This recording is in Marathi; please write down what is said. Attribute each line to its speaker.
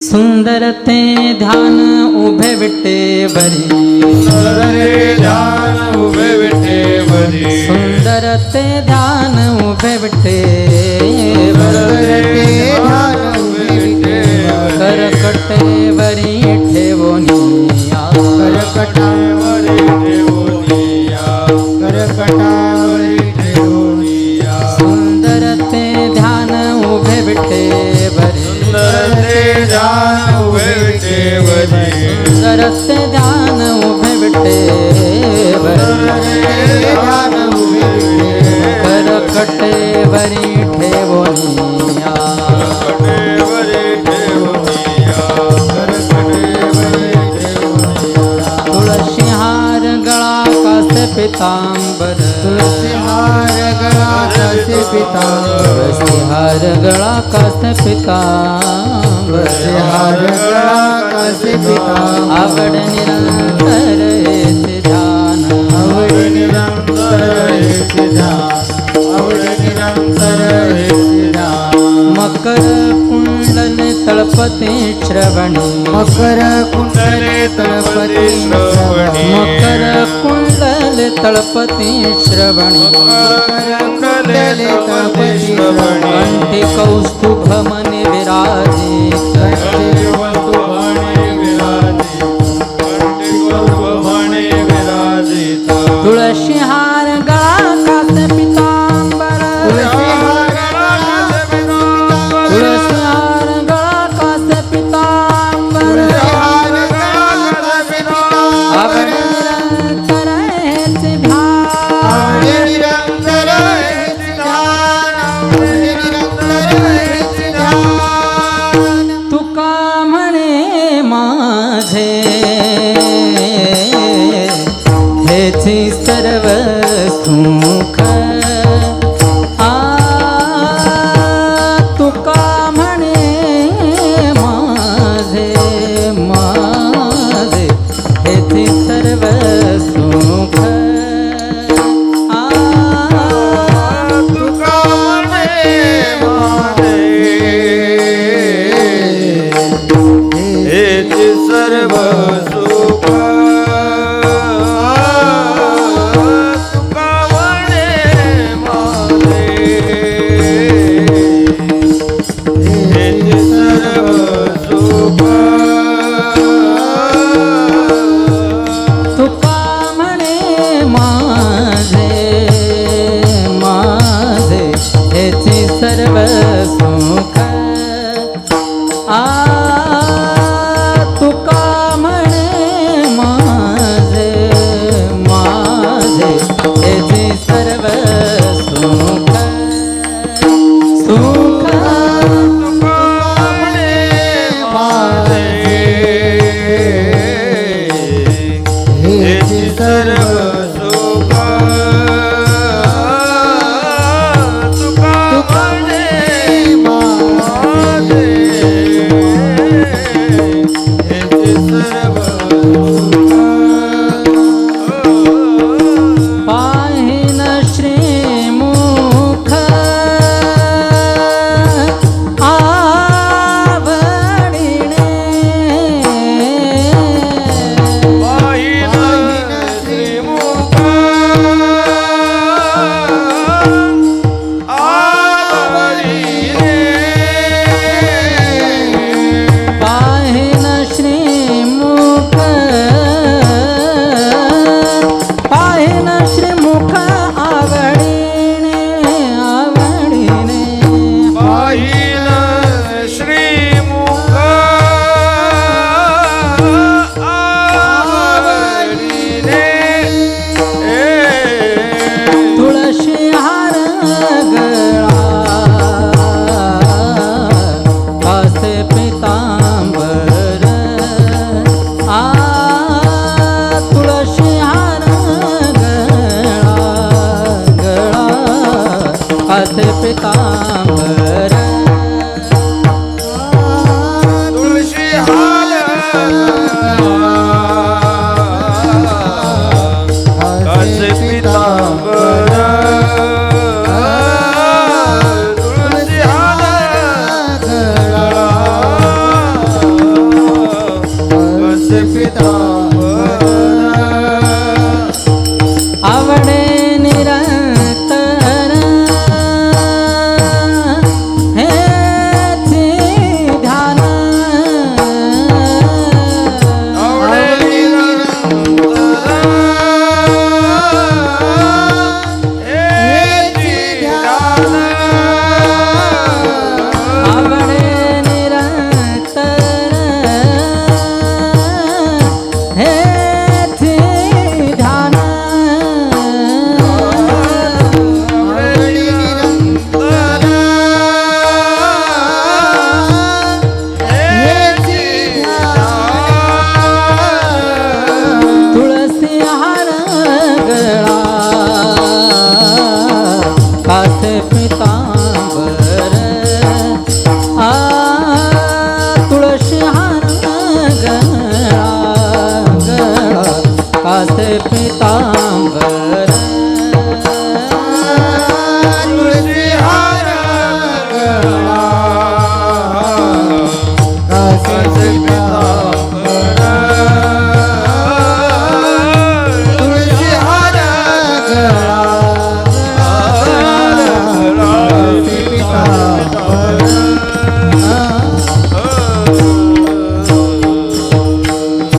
Speaker 1: सुंदर ते ध्यान उभे
Speaker 2: विटे बरी
Speaker 1: सुंदर ते ध्यान उभे
Speaker 2: विटे बरी
Speaker 1: सुंदर ते ध्यान उभे
Speaker 2: विटे
Speaker 1: बरी सिंहार गड़ा कस पिताम्बर। सिंहार गड़ा कस
Speaker 2: पिताम्बर। सिंहार गड़ा कस पिताम्बर। सिंहार गड़ा कस पिताम्बर। तळपते श्रवणी।
Speaker 1: मकर कुंडले तळपते श्रवणी।
Speaker 2: मकर कुंडले तळपते श्रवणी।
Speaker 1: मकर कुंडले तळपते श्रवणी। कंठी सर्वसुख পেতে